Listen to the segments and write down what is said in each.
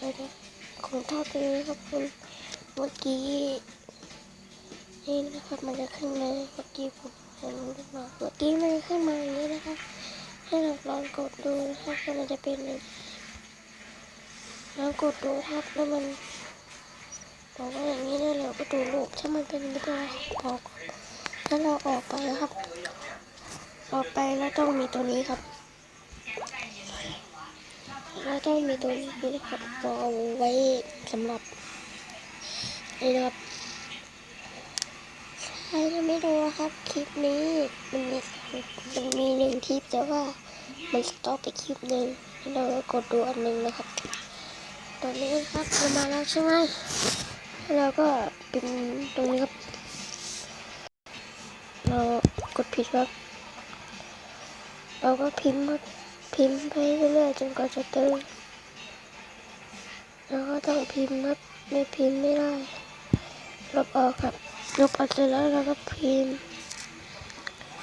เลยนะของทอดตรงนี้ครับคุณเมื่อกี้นี่นะครับมันจะขึ้นมาเมื่อกี้ผมเห็นนิดหน่อเมื่อกี้มันขึ้นมาอย่างนี้นะครับ ให้เราลองกดดูนะครับว่ามันจะเป็นยังลองกดดูครับแล้วมันบอกว่าอย่างนี้เนี่ยเราก็ดูรูปถ้ามันเป็นไม่ได้ออกถ้าเราออกไปครับ ออกไปแล้วต้องมีตัวนี้ครับ แล้วต้องมีตัวนี้นะครับเราเอาไว้สำหรับนี่นะครับใครยังไม่ดูนะครับคลิปนี้มันมีมันมีหนึ่งคลิปแต่ว่ามันสต็อปไปคลิปหนึ่งให้เรากดดูอันหนึ่งนะครับ ตอนนี้ครับเรามาแล้วใช่ไหมเราก็เป็นตรงนี้ครับ เรากดผิดครับ เราก็พิมพ์ครับ พิมพ์ไปเรื่อยๆจนกว่าจะตื่นแล้วก็ต้องพิมพ์ครับไม่พิมพ์ไม่ได้ลบออกครับลบออกเสร็จแล้วเราก็พิมพ์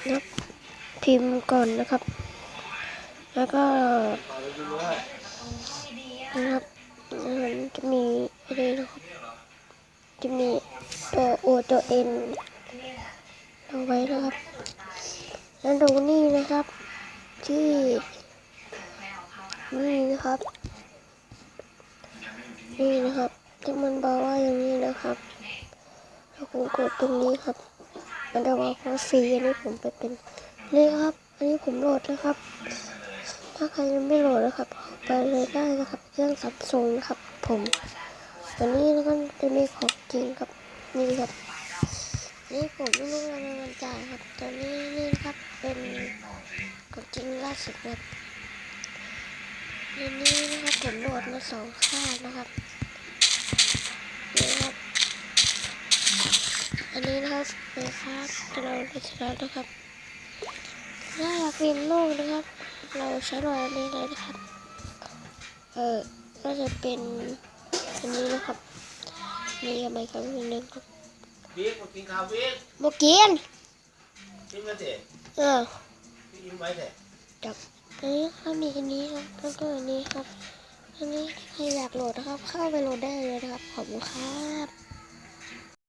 ลบพิมพ์ก่อนนะครับ แล้วก็นะครับมันจะมีอะไรนะครับจะมีตัวโอตัวเอ็นเอาไว้นะครับ แล้วดูนี่นะครับที่ นี่นะครับ นี่นะครับ ที่มันบอกว่าอย่างนี้นะครับแล้วผมกดตรงนี้ครับ มันจะบอกว่าฟรีอันนี้ผมไปเป็นนี่ครับ อันนี้ผมโหลดนะครับ ถ้าใครยังไม่โหลดนะครับ ไปเลยได้นะครับเครื่องสับซุงครับ ผมวันนี้นะครับจะมีของจริงครับนี่ครับนี่ผมไม่รู้อะไรมันจ่ายครับตอนนี้นี่ครับเป็นของจริงล่าสุดครับ นี่นี่นะครับผมโหลดมาสองค่ายนะครับนี่ครับ อันนี้นะครับเป็นค่าเราได้ชนะนะครับถ้าอยากเป็นโลกนะครับ เราใช้รอยอันนี้เลยนะครับ เออก็จะเป็นอันนี้นะครับนี่ทำไมครับนิดนึงครับบิ๊กมากินข้าวบิ๊กโมกินกินมาสิเออพี่กินไว้เถอะจับ อันนี้ครับมีอันนี้ครับแล้วก็อันนี้ครับ อันนี้ใครอยากโหลดนะครับ เข้าไปโหลดได้เลยนะครับ ขอบคุณครับ